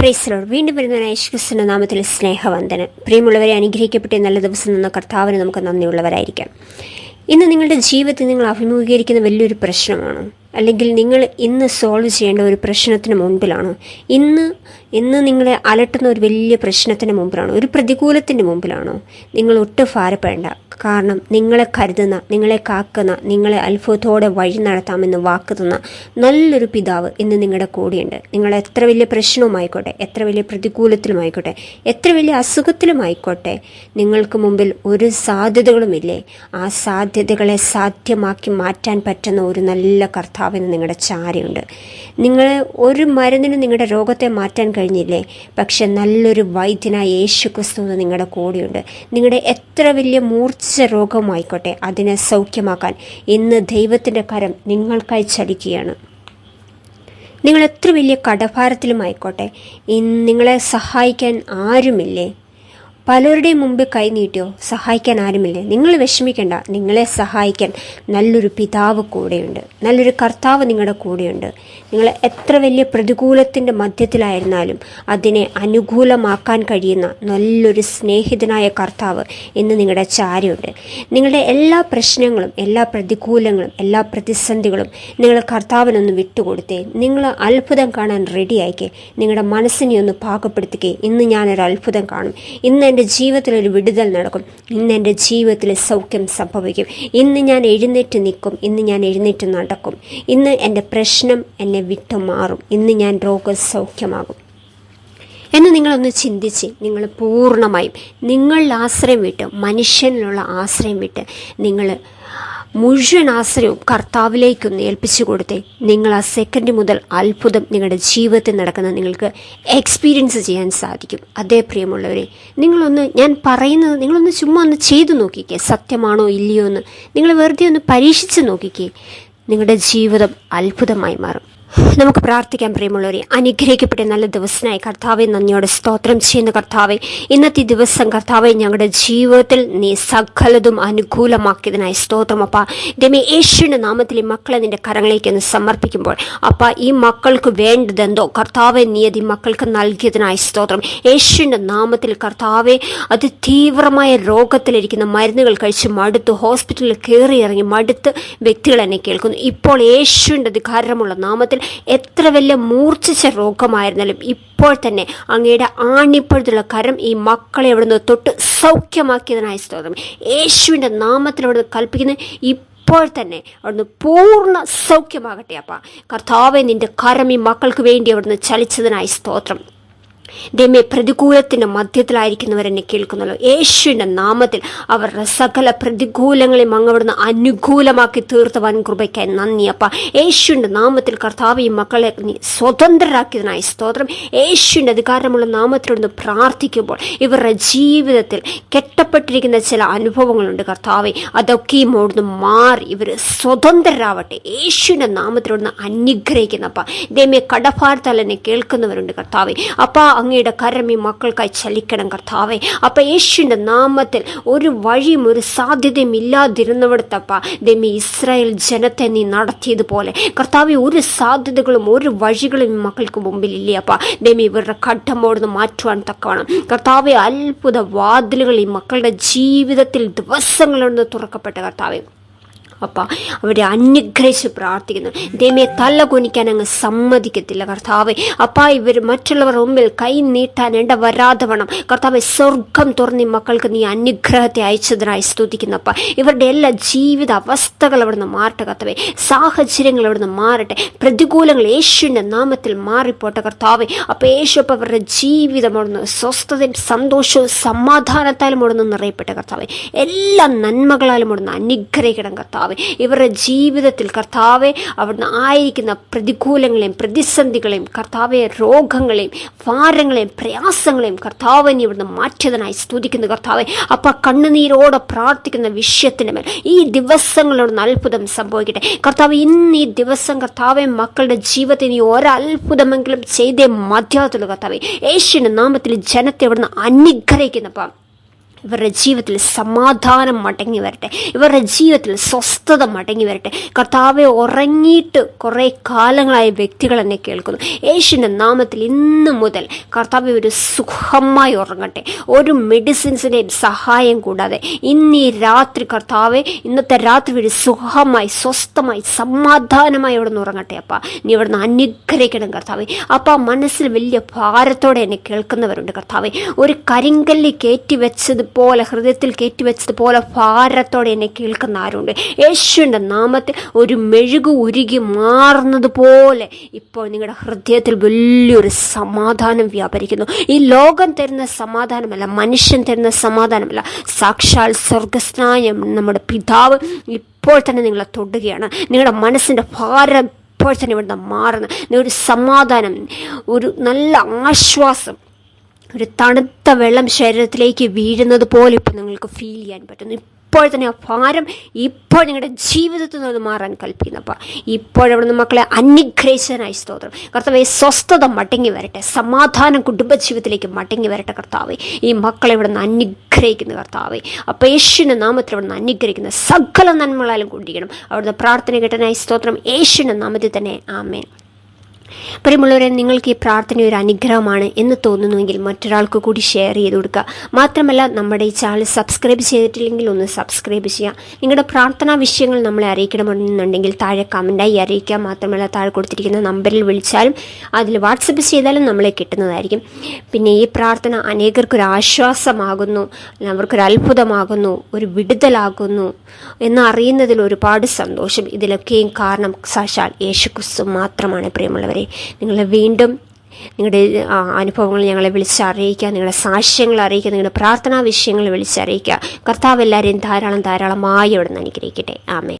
പ്രൈസലോട് വീണ്ടും വരുന്ന യേശുക്രിസ്തുവിന്റെ നാമത്തിൽ സ്നേഹവന്ദനം. പ്രിയമുള്ളവരെ അനുഗ്രഹിക്കപ്പെട്ട നല്ല ദിവസം നിന്ന കർത്താവിന് നമുക്ക് നന്ദിയുള്ളവരായിരിക്കാം. ഇന്ന് നിങ്ങളുടെ ജീവിതത്തിൽ നിങ്ങൾ അഭിമുഖീകരിക്കുന്ന വലിയൊരു പ്രശ്നമാണ്. അല്ലെങ്കിൽ നിങ്ങൾ ഇന്ന് സോൾവ് ചെയ്യേണ്ട ഒരു പ്രശ്നത്തിന് മുമ്പിലാണ്. ഇന്ന് ഇന്ന് നിങ്ങളെ അലട്ടുന്ന ഒരു വലിയ പ്രശ്നത്തിന് മുമ്പിലാണോ. ഒരു പ്രതികൂലത്തിന്റെ മുമ്പിലാണോ. നിങ്ങൾ ഒട്ടും ഭാരപ്പെടേണ്ട. കാരണം നിങ്ങളെ കരുതുന്ന നിങ്ങളെ കാക്കുന്ന നിങ്ങളെ അത്ഭുതത്തോടെ വഴി നടത്താമെന്ന് വാക്ക് തന്ന നല്ലൊരു പിതാവ് ഇന്ന് നിങ്ങളുടെ കൂടെയുണ്ട്. നിങ്ങൾ എത്ര വലിയ പ്രശ്നവുമായിക്കോട്ടെ എത്ര വലിയ പ്രതികൂലത്തിലുമായിക്കോട്ടെ എത്ര വലിയ അസുഖത്തിലുമായിക്കോട്ടെ നിങ്ങൾക്ക് മുമ്പിൽ ഒരു സാധ്യതകളുമില്ലേ? ആ സാധ്യതകളെ സാധ്യമാക്കി മാറ്റാൻ പറ്റുന്ന ഒരു നല്ല കർത്താവിന് നിങ്ങളുടെ ചാരയുണ്ട്. നിങ്ങൾ ഒരു മരുന്നിന് നിങ്ങളുടെ രോഗത്തെ മാറ്റാൻ കഴിഞ്ഞില്ലേ? പക്ഷെ നല്ലൊരു വൈദ്യനായ യേശു ക്രിസ്തു നിങ്ങളുടെ കൂടെയുണ്ട്. നിങ്ങളുടെ എത്ര വലിയ മൂർച്ഛ രോഗമായിക്കോട്ടെ അതിനെ സൗഖ്യമാക്കാൻ ഇന്ന് ദൈവത്തിന്റെ കരം നിങ്ങൾക്കായി ചലിക്കുകയാണ്. നിങ്ങൾ എത്ര വലിയ കടഭാരത്തിലുമായിക്കോട്ടെ. നിങ്ങളെ സഹായിക്കാൻ ആരുമില്ലേ? പലരുടെയും മുമ്പ് കൈനീട്ടിയോ സഹായിക്കാൻ ആരുമില്ലേ? നിങ്ങൾ വിഷമിക്കേണ്ട. നിങ്ങളെ സഹായിക്കാൻ നല്ലൊരു പിതാവ് കൂടെയുണ്ട്. നല്ലൊരു കർത്താവ് നിങ്ങളുടെ കൂടെയുണ്ട്. നിങ്ങൾ എത്ര വലിയ പ്രതികൂലത്തിന്റെ മധ്യത്തിലായിരുന്നാലും അതിനെ അനുകൂലമാക്കാൻ കഴിയുന്ന നല്ലൊരു സ്നേഹിതനായ കർത്താവ് ഇന്ന് നിങ്ങളുടെ ചാരയുണ്ട്. നിങ്ങളുടെ എല്ലാ പ്രശ്നങ്ങളും എല്ലാ പ്രതികൂലങ്ങളും എല്ലാ പ്രതിസന്ധികളും നിങ്ങൾ കർത്താവിനൊന്ന് വിട്ടുകൊടുത്തേ. നിങ്ങൾ അത്ഭുതം കാണാൻ റെഡിയായിക്കേ നിങ്ങളുടെ മനസ്സിനെ ഒന്ന് പാകപ്പെടുത്തിക്കേ. ഇന്ന് ഞാനൊരു അത്ഭുതം കാണും. ഇന്ന് എന്റെ ജീവിതത്തിൽ ഒരു വിടുതൽ നടക്കും. ഇന്ന് എന്റെ ജീവിതത്തിൽ സൗഖ്യം സംഭവിക്കും. ഇന്ന് ഞാൻ എഴുന്നേറ്റ് നിൽക്കും. ഇന്ന് ഞാൻ എഴുന്നേറ്റ് നടക്കും. ഇന്ന് എന്റെ പ്രശ്നം എന്നെ വിട്ടു മാറും ഇന്ന് ഞാൻ രോഗസൗഖ്യമാകും എന്ന് നിങ്ങളൊന്ന് ചിന്തിച്ച് നിങ്ങൾ പൂർണമായും നിങ്ങളിൽ ആശ്രയം വിട്ട് മനുഷ്യനിലുള്ള ആശ്രയം വിട്ട് നിങ്ങൾ മുഴുവൻ ആശ്രയവും കർത്താവിലേക്കൊന്ന് ഏൽപ്പിച്ചു കൊടുത്തേ. നിങ്ങൾ ആ സെക്കൻഡ് മുതൽ അത്ഭുതം നിങ്ങളുടെ ജീവിതത്തിൽ നടക്കുന്ന നിങ്ങൾക്ക് എക്സ്പീരിയൻസ് ചെയ്യാൻ സാധിക്കും. അതേ പ്രിയമുള്ളവരെ നിങ്ങളൊന്ന് ഞാൻ പറയുന്നത് നിങ്ങളൊന്ന് ചുമ്മാ ഒന്ന് ചെയ്തു നോക്കിക്കേ. സത്യമാണോ ഇല്ലയോ എന്ന് നിങ്ങൾ വെറുതെ ഒന്ന് പരീക്ഷിച്ച് നോക്കിക്കേ. നിങ്ങളുടെ ജീവിതം അത്ഭുതമായി മാറും. നമുക്ക് പ്രാർത്ഥിക്കാൻ പ്രിയമുള്ളവരെ അനുഗ്രഹിക്കപ്പെട്ട നല്ല ദിവസനായി കർത്താവെ നന്ദിയോടെ സ്തോത്രം ചെയ്യുന്ന കർത്താവെ. ഇന്നത്തെ ദിവസം കർത്താവെ ഞങ്ങളുടെ ജീവിതത്തിൽ നീ സകലതും അനുകൂലമാക്കിയതിനായി സ്തോത്രം അപ്പ. ദമേ യേശുവിന്റെ നാമത്തിൽ ഈ മക്കളെ നിന്റെ കരങ്ങളിലേക്ക് ഒന്ന് സമർപ്പിക്കുമ്പോൾ അപ്പ ഈ മക്കൾക്ക് വേണ്ടതെന്തോ കർത്താവെ നീ അത് ഈ മക്കൾക്ക് നൽകിയതിനായി സ്തോത്രം. യേശുവിന്റെ നാമത്തിൽ കർത്താവെ അത് തീവ്രമായ രോഗത്തിലിരിക്കുന്ന മരുന്നുകൾ കഴിച്ച് മടുത്ത് ഹോസ്പിറ്റലിൽ കയറി ഇറങ്ങി മടുത്ത് വ്യക്തികൾ എന്നെ കേൾക്കുന്നു. ഇപ്പോൾ യേശുവിന്റെ അധികാരമുള്ള നാമത്തിൽ എത്ര വലിയ മൂർച്ഛിച്ച രോഗമായിരുന്നാലും ഇപ്പോൾ തന്നെ അങ്ങയുടെ ആണിപ്പോഴത്തുള്ള കരം ഈ മക്കളെ അവിടുന്ന് തൊട്ട് സൗഖ്യമാക്കിയതിനായി സ്തോത്രം. യേശുവിന്റെ നാമത്തിൽ അവിടുന്ന് കൽപ്പിക്കുന്ന ഈ ഇപ്പോൾ തന്നെ അവിടുന്ന് പൂർണ സൗഖ്യമാകട്ടെ അപ്പ. കർത്താവെ നിന്റെ കരം ഈ മക്കൾക്ക് വേണ്ടി അവിടുന്ന് ചലിച്ചതിനായി സ്തോത്രം. ദൈവമേ പ്രതികൂലത്തിന്റെ മധ്യത്തിലായിരിക്കുന്നവരെന്നെ കേൾക്കുന്നല്ലോ. യേശുവിന്റെ നാമത്തിൽ അവരുടെ സകല പ്രതികൂലങ്ങളെയും അങ്ങവിടുന്ന് അനുകൂലമാക്കി തീർത്ത വൻ കൃപയ്ക്കായി. നന്ദി അപ്പ. നാമത്തിൽ കർത്താവ് ഈ മക്കളെ നീ സ്വതന്ത്രരാക്കിയതിനായി സ്തോത്രം. യേശുവിന്റെ അധികാരമുള്ള നാമത്തിലൊന്ന് പ്രാർത്ഥിക്കുമ്പോൾ ഇവരുടെ ജീവിതത്തിൽ കെട്ടപ്പെട്ടിരിക്കുന്ന ചില അനുഭവങ്ങളുണ്ട് കർത്താവെ. അതൊക്കെയും അവിടുന്ന് മാറി ഇവർ സ്വതന്ത്രരാവട്ടെ. യേശുവിന്റെ നാമത്തിലൊന്ന് അനുഗ്രഹിക്കുന്നപ്പ ദൈവമേ കടഭാരത്താൽ എന്നെ കേൾക്കുന്നവരുണ്ട് കർത്താവെ. അപ്പ അങ്ങയുടെ കരം ഈ മക്കൾക്കായി ചലിക്കണം കർത്താവേ. അപ്പം യേശുവിന്റെ നാമത്തിൽ ഒരു വഴിയും ഒരു സാധ്യതയും ഇല്ലാതിരുന്നവിടത്തപ്പ ദമി ഇസ്രായേൽ ജനത്തെ നീ നടത്തിയതുപോലെ. കർത്താവ് ഒരു സാധ്യതകളും ഒരു വഴികളും മക്കൾക്ക് മുമ്പിൽ ഇല്ലേ അപ്പ ദൈവമേ ഇവരുടെ ഘട്ടമോടുന്ന് മാറ്റുവാൻ തക്കവണം കർത്താവെ അത്ഭുത വാതിലുകൾ ഈ മക്കളുടെ ജീവിതത്തിൽ ദിവസങ്ങളൊന്ന് തുറക്കപ്പെട്ട കർത്താവെ. അപ്പ അവരെ അനുഗ്രഹിച്ച് പ്രാർത്ഥിക്കുന്നു. ദൈവമേ തല കുനിക്കാൻ അങ്ങ് സമ്മതിക്കത്തില്ല. കർത്താവെ അപ്പ ഇവർ മറ്റുള്ളവർ മുമ്പിൽ കൈ നീട്ടാൻ ഇട വരാതെ വേണം. കർത്താവെ സ്വർഗം തുറന്ന് മക്കൾക്ക് നീ അനുഗ്രഹത്തെ അയച്ചതിനായി സ്തുതിക്കുന്നപ്പ ഇവരുടെ എല്ലാ ജീവിത അവസ്ഥകൾ അവിടുന്ന് മാറട്ടെ കർത്താവെ. സാഹചര്യങ്ങൾ അവിടുന്ന് മാറട്ടെ. പ്രതികൂലങ്ങൾ യേശുവിന്റെ നാമത്തിൽ മാറിപ്പോട്ടെ കർത്താവെ. അപ്പൊ യേശു അപ്പം അവരുടെ ജീവിതം അവിടുന്ന് സ്വസ്ഥതയും സന്തോഷവും സമാധാനത്താലും അവിടുന്ന് നിറയപ്പെട്ടെ കർത്താവെ. എല്ലാ നന്മകളാലും അവിടുന്ന് അനുഗ്രഹിക്കണം കർത്താവെ. ഇവരുടെ ജീവിതത്തിൽ കർത്താവെ അവിടുന്ന് ആയിരിക്കുന്ന പ്രതികൂലങ്ങളെയും പ്രതിസന്ധികളെയും കർത്താവെ രോഗങ്ങളെയും ഭാരങ്ങളെയും പ്രയാസങ്ങളെയും കർത്താവിനെ ഇവിടുന്ന് മാറ്റിയതിനായി സ്തുതിക്കുന്നു കർത്താവെ. അപ്പം കണ്ണുനീരോടെ പ്രാർത്ഥിക്കുന്ന വിഷയത്തിന് മേൽ ഈ ദിവസങ്ങളോട് അത്ഭുതം സംഭവിക്കട്ടെ. കർത്താവ് ഇന്ന് ഈ ദിവസം കർത്താവെ മക്കളുടെ ജീവിതത്തിൽ നീ ഒരത്ഭുതമെങ്കിലും ചെയ്തേ മധ്യത്തുള്ളൂ കർത്താവെ. യേശുവിന്റെ നാമത്തിൽ ജനത്തെ ഇവിടുന്ന് അനുഗ്രഹിക്കുന്നപ്പ ഇവരുടെ ജീവിതത്തിൽ സമാധാനം മടങ്ങി വരട്ടെ. ഇവരുടെ ജീവിതത്തിൽ സ്വസ്ഥത മടങ്ങി വരട്ടെ. കർത്താവെ ഉറങ്ങിയിട്ട് കുറേ കാലങ്ങളായ വ്യക്തികൾ എന്നെ കേൾക്കുന്നു. യേശുവിന്റെ നാമത്തിൽ ഇന്ന് മുതൽ കർത്താവെ ഒരു സുഖമായി ഉറങ്ങട്ടെ. ഒരു മെഡിസിൻസിന്റെയും സഹായം കൂടാതെ ഇന്ന് ഈ രാത്രി കർത്താവെ ഇന്നത്തെ രാത്രി ഒരു സുഖമായി സ്വസ്ഥമായി സമാധാനമായി അവിടെ നിന്ന് ഉറങ്ങട്ടെ അപ്പ. നീ ഇവിടെ നിന്ന് അനുഗ്രഹിക്കണം കർത്താവെ. അപ്പം മനസ്സിൽ വലിയ ഭാരത്തോടെ എന്നെ കേൾക്കുന്നവരുണ്ട് കർത്താവെ. ഒരു കരിങ്കല്ല് കയറ്റി വെച്ചതുപോലെ ഹൃദയത്തിൽ കയറ്റിവെച്ചതുപോലെ ഭാരത്തോടെ എന്നെ കേൾക്കുന്ന ആരുണ്ട്? യേശുവിന്റെ നാമത്തിൽ ഒരു മെഴുകു ഉരുകി മാറുന്നത് പോലെ ഇപ്പോൾ നിങ്ങളുടെ ഹൃദയത്തിൽ വലിയൊരു സമാധാനം വ്യാപരിക്കുന്നു. ഈ ലോകം തരുന്ന സമാധാനമല്ല മനുഷ്യൻ തരുന്ന സമാധാനമല്ല. സാക്ഷാൽ സ്വർഗസ്നായ നമ്മുടെ പിതാവ് ഇപ്പോൾ തന്നെ നിങ്ങളെ തൊടുകയാണ്. നിങ്ങളുടെ മനസ്സിന്റെ ഭാരം ഇപ്പോൾ തന്നെ ഇവിടുന്ന് മാറുന്ന. ഒരു സമാധാനം ഒരു നല്ല ആശ്വാസം ഒരു തണുത്ത വെള്ളം ശരീരത്തിലേക്ക് വീഴുന്നത് പോലെ ഇപ്പോൾ നിങ്ങൾക്ക് ഫീൽ ചെയ്യാൻ പറ്റുന്നു. ഇപ്പോൾ തന്നെ ആ ഭാരം ഇപ്പോൾ നിങ്ങളുടെ ജീവിതത്തിൽ നിന്ന് മാറാൻ കൽപ്പിക്കുന്നപ്പ ഇപ്പോഴവിടുന്ന് മക്കളെ അനുഗ്രഹിച്ചതിനായി സ്തോത്രം. കർത്താവെ സ്വസ്ഥത മടങ്ങി വരട്ടെ. സമാധാനം കുടുംബജീവിതത്തിലേക്ക് മടങ്ങി വരട്ടെ കർത്താവെ. ഈ മക്കളെ ഇവിടെ നിന്ന് അനുഗ്രഹിക്കുന്ന കർത്താവെ. അപ്പോൾ യേശുവിന്റെ നാമത്തിൽ ഇവിടെ നിന്ന് അനുഗ്രഹിക്കുന്ന. സകല നന്മകളാലും കൊണ്ടിരിക്കണം. അവിടുന്ന് പ്രാർത്ഥന കേട്ടനായി സ്തോത്രം. യേശുവിന്റെ നാമത്തിൽ തന്നെ. ആമേൻ. പ്രിയമുള്ളവരെ നിങ്ങൾക്ക് ഈ പ്രാർത്ഥന ഒരു അനുഗ്രഹമാണ് എന്ന് തോന്നുന്നുവെങ്കിൽ മറ്റൊരാൾക്ക് കൂടി ഷെയർ ചെയ്ത് കൊടുക്കുക. മാത്രമല്ല നമ്മുടെ ഈ ചാനൽ സബ്സ്ക്രൈബ് ചെയ്തിട്ടില്ലെങ്കിൽ ഒന്ന് സബ്സ്ക്രൈബ് ചെയ്യുക. നിങ്ങളുടെ പ്രാർത്ഥനാ വിഷയങ്ങൾ നമ്മളെ അറിയിക്കണമെന്നുണ്ടെങ്കിൽ താഴെ കമന്റായി അറിയിക്കുക. മാത്രമല്ല താഴെ കൊടുത്തിരിക്കുന്ന നമ്പറിൽ വിളിച്ചാലും അതിൽ വാട്സപ്പ് ചെയ്താലും നമ്മളെ കിട്ടുന്നതായിരിക്കും. പിന്നെ ഈ പ്രാർത്ഥന അനേകർക്കൊരു ആശ്വാസമാകുന്നു അവർക്കൊരു അത്ഭുതമാകുന്നു ഒരു വിടുതലാകുന്നു എന്നറിയുന്നതിൽ ഒരുപാട് സന്തോഷം. ഇതിലൊക്കെയും കാരണം സാക്ഷാൽ യേശുക്രിസ്തു മാത്രമാണ് പ്രിയമുള്ളവരെ നിങ്ങളെ വീണ്ടും നിങ്ങളുടെ അനുഭവങ്ങൾ ഞങ്ങളെ വിളിച്ചറിയിക്കുക നിങ്ങളുടെ സാക്ഷ്യങ്ങൾ അറിയിക്കുക നിങ്ങളുടെ പ്രാർത്ഥനാ വിഷയങ്ങൾ വിളിച്ചറിയിക്കുക കർത്താവ് എല്ലാവരെയും ധാരാളം ധാരാളമായി അവിടെ നിന്ന് അനുഗ്രഹിക്കട്ടെ. ആമേ